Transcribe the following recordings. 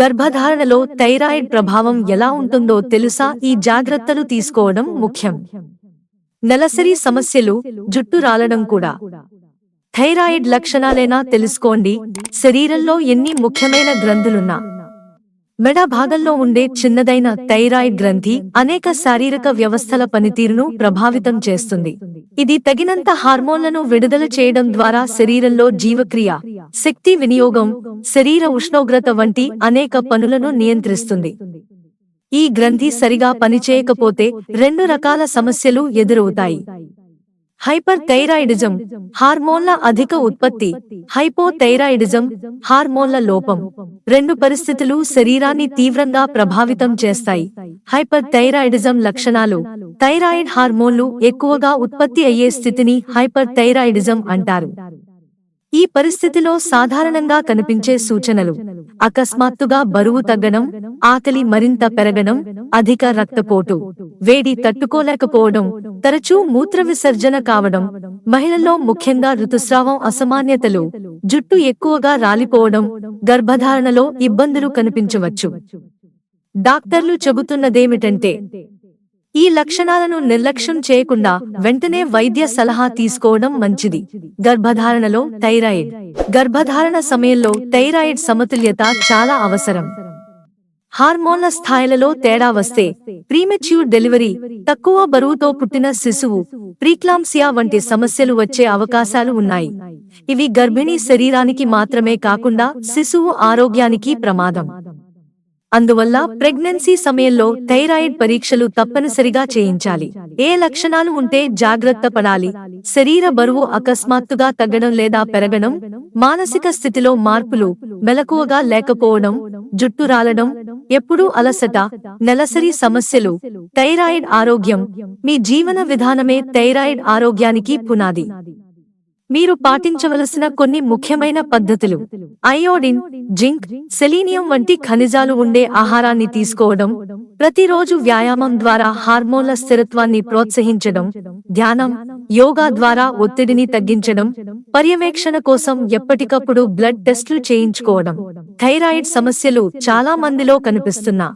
గర్భధారణలో thyroid ప్రభావం ఎలా ఉంటుందో తెలుసా? ఈ జాగ్రత్తలు తీసుకోవడం ముఖ్యం. నెలసరి సమస్యలు జుట్టు రాలడం కూడా. థైరాయిడ్ లక్షణాలేనా తెలుసుకోండి. శరీరంలో ఎన్ని ముఖ్యమైన గ్రంథులున్నా. మెడ భాగంలో ఉండే చిన్నదైన థైరాయిడ్ గ్రంథి అనేక శారీరక వ్యవస్థల పనితీరును ప్రభావితం చేస్తుంది. ఇది తగినంత హార్మోన్లను విడుదల చేయడం ద్వారా శరీరంలో జీవక్రియ శక్తి వినియోగం శరీర ఉష్ణోగ్రత వంటి అనేక పనులను నియంత్రిస్తుంది. ఈ గ్రంథి సరిగా పనిచేయకపోతే రెండు రకాల సమస్యలు ఎదురవుతాయి. హైపర్ థైరాయిడిజం హార్మోన్ల అధిక ఉత్పత్తి. హైపోథైరాయిడిజం హార్మోన్ల లోపం. రెండు పరిస్థితులు శరీరాన్ని తీవ్రంగా ప్రభావితం చేస్తాయి. హైపర్ థైరాయిడిజం లక్షణాలు థైరాయిడ్ హార్మోన్లు ఎక్కువగా ఉత్పత్తి అయ్యే స్థితిని హైపర్ థైరాయిడిజం అంటారు. ఈ పరిస్థితిలో సాధారణంగా కనిపించే సూచనలు. అకస్మాత్తుగా బరువు తగ్గడం ఆకలి మరింత పెరగడం అధిక రక్తపోటు వేడి తట్టుకోలేకపోవడం తరచూ మూత్ర విసర్జన కావడం మహిళల్లో ముఖ్యంగా ఋతుస్రావం అసమాన్యతలు జుట్టు ఎక్కువగా రాలిపోవడం గర్భధారణలో ఇబ్బందులు కనిపించవచ్చు. డాక్టర్లు చెబుతున్నదేమిటంటే ఈ లక్షణాలను నిర్లక్ష్యం చేయకుండా వెంటనే వైద్య సలహా తీసుకోవడం మంచిది. గర్భధారణలో థైరాయిడ్. గర్భధారణ సమయంలో థైరాయిడ్ సమతుల్యత చాలా అవసరం. హార్మోన్ల స్థాయిలలో తేడా వస్తే ప్రీమెచ్యూర్ డెలివరీ తక్కువ బరువుతో పుట్టిన శిశువు ప్రీక్లాంసియా వంటి సమస్యలు వచ్చే అవకాశాలు ఉన్నాయి. ఇవి గర్భిణీ శరీరానికి మాత్రమే కాకుండా శిశువు ఆరోగ్యానికి ప్రమాదం. అందువల్ల ప్రెగ్నెన్సీ సమయంలో థైరాయిడ్ పరీక్షలు తప్పనిసరిగా చేయించాలి. ఏ లక్షణాలు ఉంటే జాగ్రత్త పడాలి. శరీర బరువు అకస్మాత్తుగా తగ్గడం లేదా పెరగడం మానసిక స్థితిలో మార్పులు మెలకువగా లేకపోవడం జుట్టు రాలడం ఎప్పుడూ అలసట నెలసరి సమస్యలు థైరాయిడ్ ఆరోగ్యం మీ జీవన విధానమే థైరాయిడ్ ఆరోగ్యానికి పునాది. మీరు పాటించవలసిన కొన్ని ముఖ్యమైన పద్ధతులు. అయోడిన్ జింక్ సెలీనియం వంటి ఖనిజాలు ఉండే ఆహారాన్ని తీసుకోవడం ప్రతిరోజు వ్యాయామం ద్వారా హార్మోన్ల స్థిరత్వాన్ని ప్రోత్సహించడం ధ్యానం యోగా ద్వారా ఒత్తిడిని తగ్గించడం పర్యవేక్షణ కోసం ఎప్పటికప్పుడు బ్లడ్ టెస్టులు చేయించుకోవడం. థైరాయిడ్ సమస్యలు చాలా మందిలో కనిపిస్తున్నా.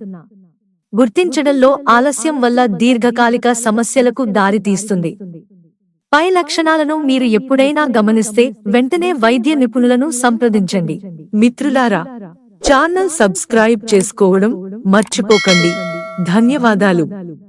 గుర్తించడంలో ఆలస్యం వల్ల దీర్ఘకాలిక సమస్యలకు దారితీస్తుంది. పై లక్షణాలను మీరు ఎప్పుడైనా గమనిస్తే వెంటనే వైద్య నిపుణులను సంప్రదించండి. మిత్రులారా ఛానల్ సబ్స్క్రైబ్ చేసుకోవడం మర్చిపోకండి. ధన్యవాదాలు.